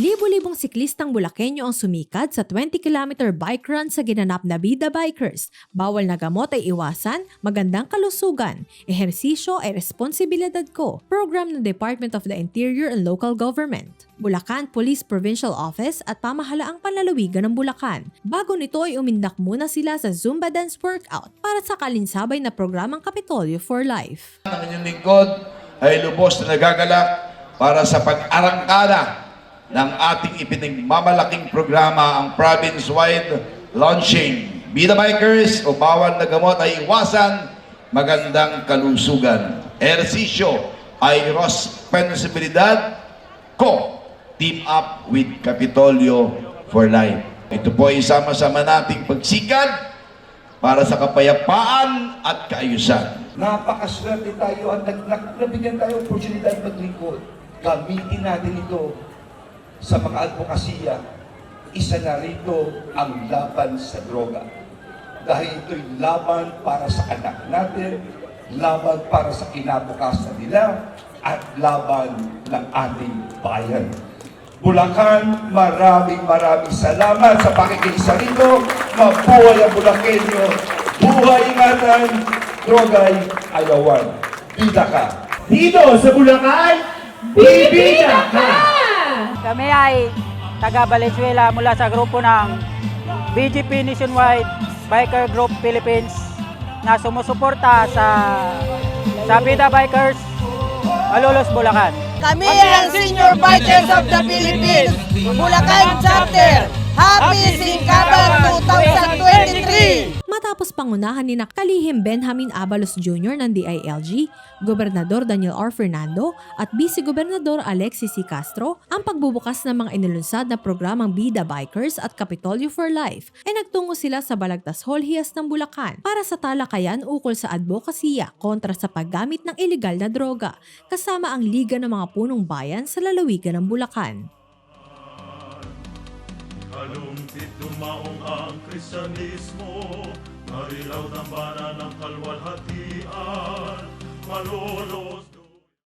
Libo-libong siklistang Bulakenyo ang sumikat sa 20-kilometer bike run sa ginanap na Bida Bikers. Bawal na gamot ay iwasan, magandang kalusugan, ehersisyo ay responsibilidad ko. Program ng Department of the Interior and Local Government. Bulacan Police Provincial Office at pamahalaang panlalawigan ng Bulacan. Bago nito ay umindak muna sila sa Zumba Dance Workout para sa kalinsabay na programang Kapitolyo for Life. Ang inyong lingkod ay lubos na nagagalak para sa pag-arangkada ng ating ipinagmamalaking programa ang province-wide launching. Bida Bikers o bawal na gamot ay iwasan magandang kalusugan. Ersisyo ay responsibilidad ko. Team up with Capitolio for Life. Ito po ay sama-sama nating pagsikad para sa kapayapaan at kaayusan. Napakaswerte tayo at nag- nag- nabigyan tayo oportunidad maglingkod. Gamitin natin ito sa mga advokasya. Isa na rito ang laban sa droga. Dahil ito'y laban para sa anak natin, laban para sa kinabukasan nila, at laban ng ating bayan. Bulacan, maraming maraming salamat sa pakikiisa rito. Mabuhay ang Bulakenyo. Buhay ingatan, drogay ayawan. Bida ka. Dito sa Bulacan, bibida ka! Kami ay taga Valenzuela mula sa grupo ng BGP Nationwide Biker Group Philippines na sumusuporta sa sa Bida Bikers Malolos, Bulacan. Kami ang Senior Bikers of the Philippines, Bulacan Chapter. Happy 2023! Matapos pangunahan ni Kalihim Benjamin Abalos Jr. ng DILG, Gobernador Daniel R. Fernando at Vice Gobernador Alexis C. Castro, ang pagbubukas ng mga inilunsad na programang Bida Bikers at Capitolio for Life ay nagtungo sila sa Balagtas Holhias ng Bulacan para sa talakayan ukol sa advokasya kontra sa paggamit ng ilegal na droga kasama ang Liga ng mga Punong Bayan sa lalawigan ng Bulacan. Kalumpit dumaong ang Kristyanismo Marilaw dambana ng kalwalhatian Malolos